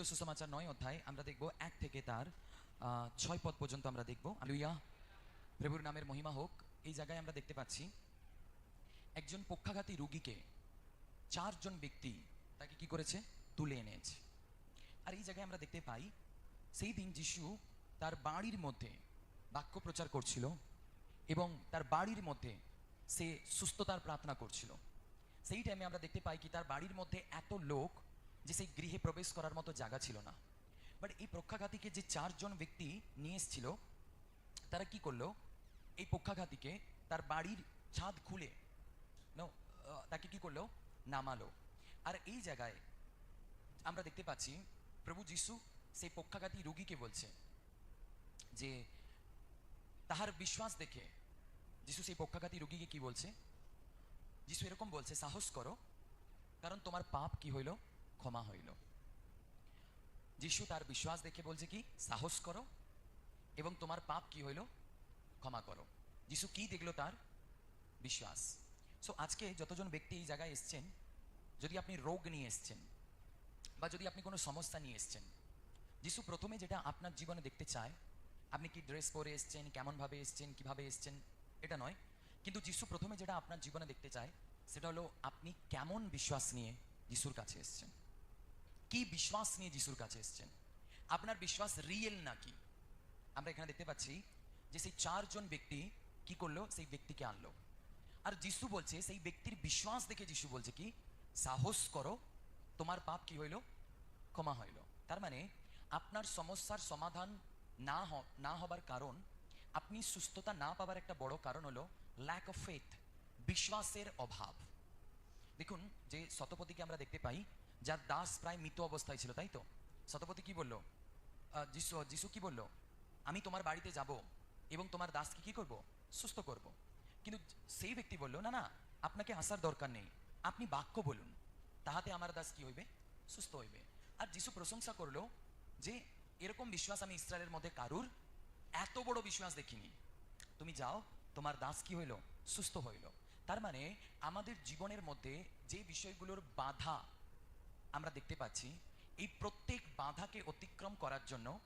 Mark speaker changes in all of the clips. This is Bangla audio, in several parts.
Speaker 1: মৃত সুসমাচার নয় অধ্যায়, আমরা দেখব এক থেকে তার ছয় পদ পর্যন্ত আমরা দেখব। আলুইয়া প্রভুর নামের মহিমা হোক, এই জায়গায় আমরা দেখতে পাচ্ছি, একজন পক্ষাঘাতী রুগীকে চারজন ব্যক্তি তাকে কি করেছে? তুলে এনেছে। আর এই জায়গায় আমরা দেখতে পাই, সেই দিন যিশু তার বাড়ির মধ্যে বাক্য প্রচার করছিল এবং তার বাড়ির মধ্যে সে সুস্থতার প্রার্থনা করছিল। সেই টাইমে আমরা দেখতে পাই কি তার বাড়ির মধ্যে এত লোক যে সেই গৃহে প্রবেশ করার মতো জায়গা ছিল না। বাট এই পক্ষাঘাতীকে যে চারজন ব্যক্তি নিয়ে এসেছিল, তারা কি করল? এই পক্ষাঘাতীকে তার বাড়ির ছাদ খুলে তাকে কি করল? নামালো। আর এই জায়গায় আমরা দেখতে পাচ্ছি, প্রভু যিশু সেই পক্ষাঘাতী রুগীকে বলছে যে, তাহার বিশ্বাস দেখে যিশু সেই পক্ষাঘাতী রোগীকে কি বলছে? যিশু এরকম বলছে, সাহস করো, কারণ তোমার পাপ কি হইল? ক্ষমা হইল। যিশু তার বিশ্বাস দেখে বলছে কি, সাহস করো এবং তোমার পাপ কি হইল ক্ষমা করো। যিশু কি দেখল তার? বিশ্বাস। সো আজকে যতজন ব্যক্তি এই জায়গায় এসছেন, যদি আপনি রোগ নিয়ে এসছেন বা যদি আপনি কোনো সমস্যা নিয়ে এসছেন, যিশু প্রথমে যেটা আপনার জীবনে দেখতে চায়, আপনি কি ড্রেস পরে এসছেন, কেমনভাবে এসছেন, কীভাবে এসছেন, এটা নয়। কিন্তু যিশু প্রথমে যেটা আপনার জীবনে দেখতে চায়, সেটা হলো আপনি কেমন বিশ্বাস নিয়ে যিশুর কাছে এসছেন। কি বিশ্বাস নিয়ে যিশুর কাছে এসছেন? আপনার বিশ্বাস রিয়েল নাকি? আমরা এখানে দেখতে পাচ্ছি যে সেই চারজন ব্যক্তি কি করল? সেই ব্যক্তিকে আনলো। আর যিশু বলছে, সেই ব্যক্তির বিশ্বাস দেখে যিশু বলছে কি, সাহস করো, তোমার পাপ কি হইল? ক্ষমা হইল। তার মানে আপনার সমস্যার সমাধান না না হবার কারণ, আপনি সুস্থতা না পাবার একটা বড় কারণ হলো ল্যাক অফ ফেথ বিশ্বাসের অভাব। দেখুন, যে শতপথীকে আমরা দেখতে পাই যার দাস প্রায় মৃত অবস্থায় ছিল, তাই তো? শতপথী কি বলল? যিশু যিশু কি বলল? আমি তোমার বাড়িতে যাব এবং তোমার দাসকে কি করব? সুস্থ করব। কিন্তু সেই ব্যক্তি বলল, না না, আপনাকে আসার দরকার নেই। আপনি বাক্য বলুন। তাহাতে আমার দাস কি হইবে? সুস্থ হইবে। আর যিশু প্রশংসা করল যে, এরকম বিশ্বাস আমি ইসরায়েলের মধ্যে কারুর এত বড় বিশ্বাস দেখিনি। তুমি যাও, তোমার দাস কি হইল? সুস্থ হইল। তার মানে আমাদের জীবনের মধ্যে যে বিষয়গুলোর বাধা আমরা দেখতে পাচ্ছি, এই প্রত্যেক বাধাকে অতিক্রম করার জন্য,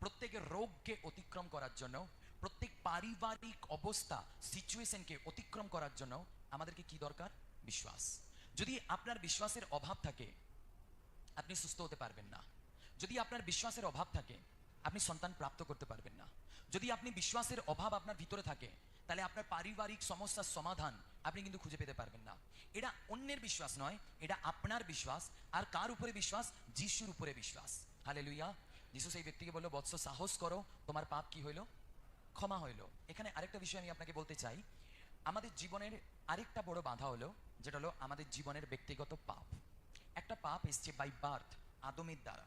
Speaker 1: প্রত্যেক রোগকে অতিক্রম করার জন্য, প্রত্যেক পারিবারিক অবস্থা, সিচুয়েশনকে অতিক্রম করার জন্য আমাদেরকে কি দরকার? বিশ্বাস। যদি আপনার বিশ্বাসের অভাব থাকে, আপনি সুস্থ হতে পারবেন না। যদি আপনার বিশ্বাসের অভাব থাকে, আপনি সন্তান প্রাপ্ত করতে পারবেন না। যদি আপনি বিশ্বাসের অভাব আপনার ভিতরে থাকে তাহলে আপনার পারিবারিক সমস্যার সমাধান আপনি কিন্তু খুঁজে পেতে পারবেন না। এটা অন্যের বিশ্বাস নয়, এটা আপনার বিশ্বাস আর কার উপরে বিশ্বাস? যিশুর উপরে বিশ্বাস। হালে লুইয়া যিশু সেই ব্যক্তিকে বলল, বৎস, সাহস করো, তোমার পাপ কি হইল? ক্ষমা হইল। এখানে আরেকটা বিষয় আমি আপনাকে বলতে চাই। আমাদের জীবনের আরেকটা বড় বাধা হলো, যেটা হলো আমাদের জীবনের ব্যক্তিগত পাপ। একটা পাপ এসছে বাই বার্থ আদমের দ্বারা।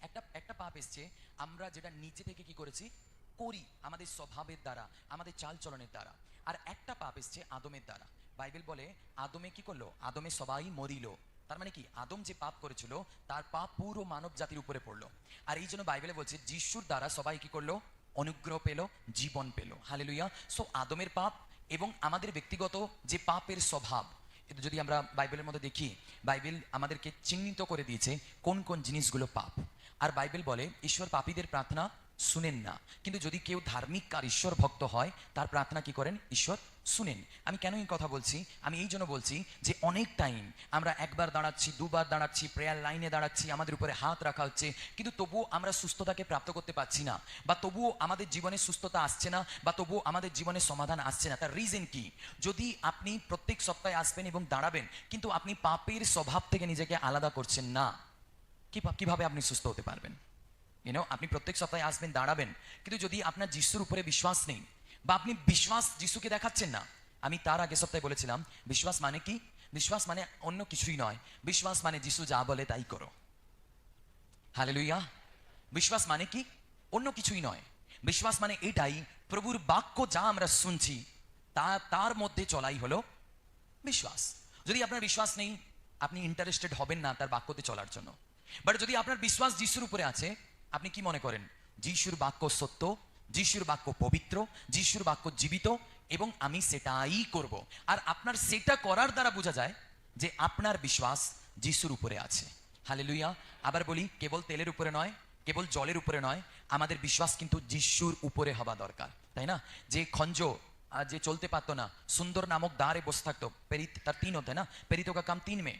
Speaker 1: একটা একটা পাপ এসছে, আমরা যেটা নিচে থেকে কি করেছি? করি আমাদের স্বভাবের দ্বারা, আমাদের চালচলনের দ্বারা। আর একটা পাপ এসছে আদমের দ্বারা। বাইবেল বলে, আদমে কি করল? আদমে সবাই মরিল। তার মানে কি? আদম যে পাপ করেছিল, তার পাপ পুরো মানব জাতির উপরে পড়ল। আর এই জন্য বাইবেলে বলছে, যিশুর দ্বারা সবাই কি করল? অনুগ্রহ পেল, জীবন পেল। হালেলুইয়া সো আদমের পাপ এবং আমাদের ব্যক্তিগত যে পাপের স্বভাব, এটা যদি আমরা বাইবেলের মধ্যে দেখি, বাইবেল আমাদেরকে চিহ্নিত করে দিয়েছে কোন কোন জিনিসগুলো পাপ। আর বাইবেল বলে, ঈশ্বর পাপীদের প্রার্থনা শুনেন না। কিন্তু যদি কেউ ধার্মিক আর ঈশ্বর ভক্ত হয়, তার প্রার্থনা কি করেন? ঈশ্বর শুনেন। আমি কেন এই কথা বলছি? আমি এই জন্য বলছি যে অনেক টাইম আমরা একবার দাঁড়াচ্ছি, দুবার দাঁড়াচ্ছি প্রেয়ার লাইনে দাঁড়াচ্ছি, আমাদের উপরে হাত রাখা হচ্ছে, কিন্তু তবুও আমরা সুস্থতাকে প্রাপ্ত করতে পারছি না। বা তবুও আমাদের জীবনে সুস্থতা আসছে না, বা তবুও আমাদের জীবনে সমাধান আসছে না। তার রিজন কি? যদি আপনি প্রত্যেক সপ্তাহে আসবেন এবং দাঁড়াবেন, কিন্তু আপনি পাপের স্বভাব থেকে নিজেকে আলাদা করছেন না কীভাবে আপনি সুস্থ হতে পারবেন? ইউনো আপনি প্রত্যেক সপ্তাহে আসবেন, দাঁড়াবেন, কিন্তু যদি আপনার যিশুর উপরে বিশ্বাস নেই, বা আপনি বিশ্বাস যিশুকে দেখাচ্ছেন না, আমি তার আগে সপ্তাহে বলেছিলাম, বিশ্বাস মানে কি? বিশ্বাস মানে অন্য কিছুই নয়। বিশ্বাস মানে যিশু যা বলে তাই করো। হালেলুইয়া বিশ্বাস মানে কি? অন্য কিছুই নয়। বিশ্বাস মানে এটাই, প্রভুর বাক্য যা আমরা শুনছি, তা, তার মধ্যে চলাই হলো বিশ্বাস। যদি আপনার বিশ্বাস নেই, আপনি ইন্টারেস্টেড হবেন না তার বাক্যতে চলার জন্য। বাট যদি আপনার বিশ্বাস যিশুর উপরে আছে আপনি কি মনে করেন? যিশুর বাক্য সত্য, যিশুর বাক্য পবিত্র, যিশুর বাক্য জীবিত, এবং আমি সেটাই করব। আর আপনার সেটা করার দ্বারা বোঝা যায় যে আপনার বিশ্বাস যিশুর উপরে আছে। হালেলুয়া। আবার বলি, কেবল তেলের উপরে নয়, কেবল জলের উপরে নয়, আমাদের বিশ্বাস কিন্তু যিশুর উপরে হওয়া দরকার, তাই না? যে খঞ্জ যে চলতে পারতো না, সুন্দর নামক দ্বারে বসে থাকতো, পেরিত, তার তিন হতে না? পেরিত কাম তিন মে।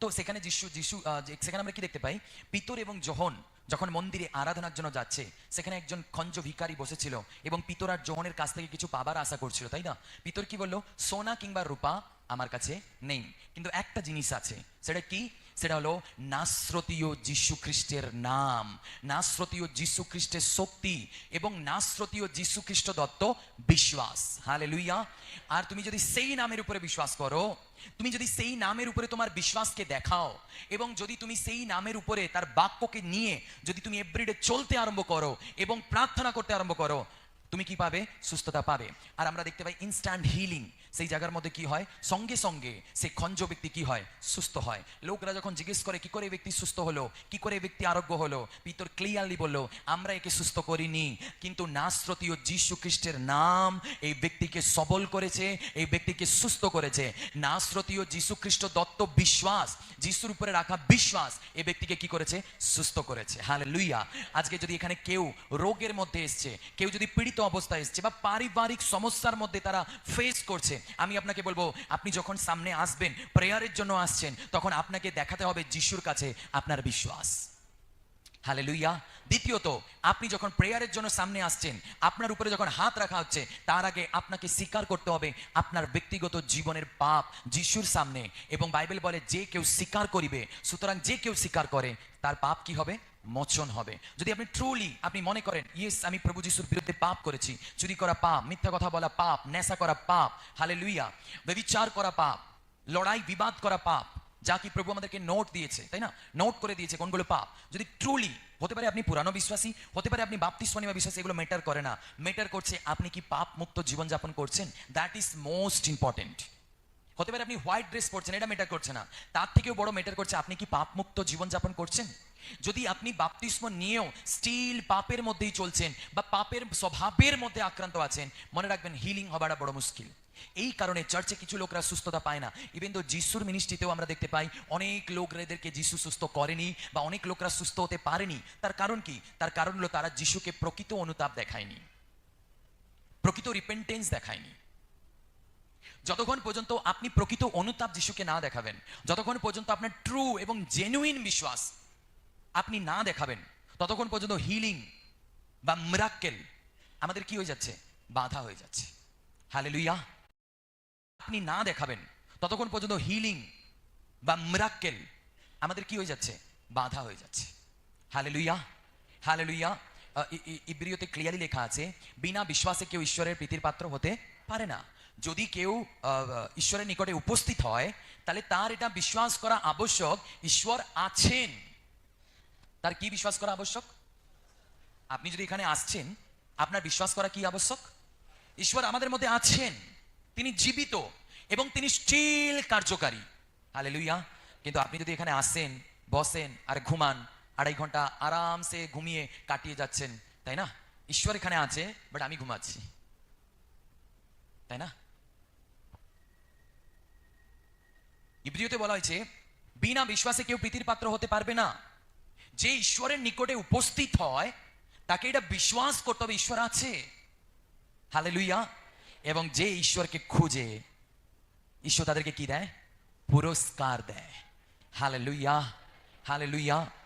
Speaker 1: তো সেখানে যিশু যিশু সেখানে আমরা কি দেখতে পাই? পিতর এবং জোহন যখন মন্দিরে আরাধনার জন্য যাচ্ছে, সেখানে একজন খঞ্জ ভিকারি বসেছিল এবং পিতর আর জোহনের কাছ থেকে কিছু পাবার আশা করছিল, তাই না? পিতর কি বলল, সোনা কিংবা রূপা আমার কাছে নেই। কিন্তু একটা জিনিস আছে, সেটা কি? সেটা হলো, নাসরতীয় যীশু খ্রিস্টের নাম। নাসরতীয় যীশু খ্রিস্টের শক্তি এবং নাসরতীয় যীশু খ্রিস্ট দত্ত বিশ্বাস। হালে লুইয়া আর তুমি যদি সেই নামের উপরে বিশ্বাস করো, তুমি যদি সেই নামের উপরে তোমার বিশ্বাসকে দেখাও এবং যদি তুমি সেই নামের উপরে তার বাক্যকে নিয়ে যদি তুমি এভরিডে চলতে আরম্ভ করো এবং প্রার্থনা করতে আরম্ভ করো, তুমি কি পাবে? সুস্থতা পাবে। আর আমরা দেখতে পাই ইনস্ট্যান্ট হিলিং সেই জায়গার মধ্যে কি হয়? সঙ্গে সঙ্গে সেই খঞ্জ ব্যক্তি কি হয়? সুস্থ হয়। লোকরা যখন জিজ্ঞেস করে, কি করে ব্যক্তি সুস্থ হলো? কি করে ব্যক্তি আরোগ্য হলো? পিতর ক্লিয়ারলি বলল, আমরা একে সুস্থ করিনি। কিন্তু নাসরতীয় যীশু খ্রিস্টের নাম এই ব্যক্তিকে সবল করেছে, এই ব্যক্তিকে সুস্থ করেছে। নাসরতীয় যীশু খ্রিস্ট দত্ত বিশ্বাস, যিশুর উপরে রাখা বিশ্বাস এই ব্যক্তিকে কি করেছে? সুস্থ করেছে। হালে লুইয়া আজকে যদি এখানে কেউ রোগের মধ্যে এসছে, কেউ যদি পীড়িত অবস্থায় এসছে বা পারিবারিক সমস্যার মধ্যে তারা ফেস করছে আমি আপনাকে বলব, আপনি যখন সামনে আসবেন প্রেয়ারের জন্য আসছেন, তখন আপনাকে দেখাতে হবে যিশুর কাছে আপনার বিশ্বাস। হালে লুইয়া দ্বিতীয়ত, আপনি যখন প্রেয়ারের জন্য সামনে আসছেন, আপনার উপরে যখন হাত রাখা হচ্ছে, তার আগে আপনাকে স্বীকার করতে হবে আপনার ব্যক্তিগত জীবনের পাপ যিশুর সামনে। এবং বাইবেল বলে, যে কেউ স্বীকার করিবে, সুতরাং যে কেউ স্বীকার করে, তার পাপ কি হবে? মোচন হবে। যদি আপনি ট্রুলি আপনি মনে করেন, ইয়েস, আমি প্রভু যিশুর বিরুদ্ধে পাপ করেছি, চুরি করা পাপ, মিথ্যা কথা বলা পাপ নেশা করা পাপ হালে লুইয়া ব্যবিচার করা পাপ, লড়াই, বিবাদ করা পাপ যা কি প্রভু আমাদেরকে নোট দিয়েছে, তাই না? নোট করে দিয়েছে কোনগুলো? পাপ। যদি ট্রুলি হতে পারে আপনি পুরানো বিশ্বাসী, হতে পারে আপনি বাপ্তিস্বানী বা বিশ্বাসী, এগুলো ম্যাটার করে না। ম্যাটার করছে আপনি কি পাপ মুক্ত জীবনযাপন করছেন? দ্যাট ইজ মোস্ট ইম্পর্টেন্ট হতে পারে আপনি হোয়াইট ড্রেস পরছেন, এটা ম্যাটার করছে না। তার থেকেও বড় ম্যাটার করছে, আপনি কি পাপ মুক্ত জীবনযাপন করছেন? যদি আপনি বাপতিস্ম নিয়েও স্টিল পাপের মধ্যেই চলছেন বা পাপের স্বভাবের মধ্যে আক্রান্ত আছেন, মনে রাখবেন হিলিং হবাটা বড় মুশকিল। এই কারণে চার্চে কিছু লোকরা সুস্থতা পায় না। ইভেন তো যিশুর মিনিস্ট্রিতেও আমরা দেখতে পাই, অনেক লোকরা এদেরকে যিশু সুস্থ করেনি বা অনেক লোকরা সুস্থ হতে পারেনি। তার কারণ কি? তার কারণ হলো তারা যিশুকে প্রকৃত অনুতাপ দেখায়নি। প্রকৃত রিপেন্টেন্স দেখায়নি। যতক্ষণ পর্যন্ত আপনি প্রকৃত অনুতাপ যিশুকে না দেখাবেন, যতক্ষণ পর্যন্ত আপনার ট্রু এবং জেনুইন বিশ্বাস আপনি না দেখাবেন, ততক্ষণ পর্যন্ত হিলিং বা মিরাক্কেল আমাদের কি হয়ে যাচ্ছে? বাধা হয়ে যাচ্ছে। হালে আপনি না দেখাবেন, ততক্ষণ পর্যন্ত হিলিং বা মিরাক্কেল আমাদের কি হয়ে যাচ্ছে? বাধা হয়ে যাচ্ছে। হালে লুইয়া হালে লুইয়া ইব্রিয়তে ক্লিয়ারলি লেখা আছে, বিনা বিশ্বাসে কেউ ঈশ্বরের প্রীতির পাত্র হতে পারে না। যদি কেউ ঈশ্বরের নিকটে উপস্থিত হয়, তাহলে তার এটা বিশ্বাস করা আবশ্যক, ঈশ্বর আছেন। তার কি বিশ্বাস করা আবশ্যক? আপনি যদি এখানে আসছেন, আপনার বিশ্বাস করা কি আবশ্যক? ঈশ্বর আমাদের মধ্যে আছেন, তিনি জীবিত এবং তিনি স্টিল কার্যকারী। হালে লুইয়া কিন্তু আপনি যদি এখানে আসেন, বসেন আর ঘুমান, আড়াই ঘণ্টা আরামসে ঘুমিয়ে কাটিয়ে যাচ্ছেন, তাই না? ঈশ্বর এখানে আছে, বাট আমি ঘুমাচ্ছি। তাই না? ইব্রিয়তে বলা হয়েছে, বিনা বিশ্বাসে কেউ প্রীতির পাত্র হতে পারবে না। যে ঈশ্বরের নিকটে উপস্থিত হয়, তাকে এটা বিশ্বাস করতে হবে, ঈশ্বর আছে। হালে লুইয়া এবং যে ঈশ্বরকে খুঁজে, ঈশ্বর তাদেরকে কি দেয়? পুরস্কার দেয়। হালে লুইয়া হালে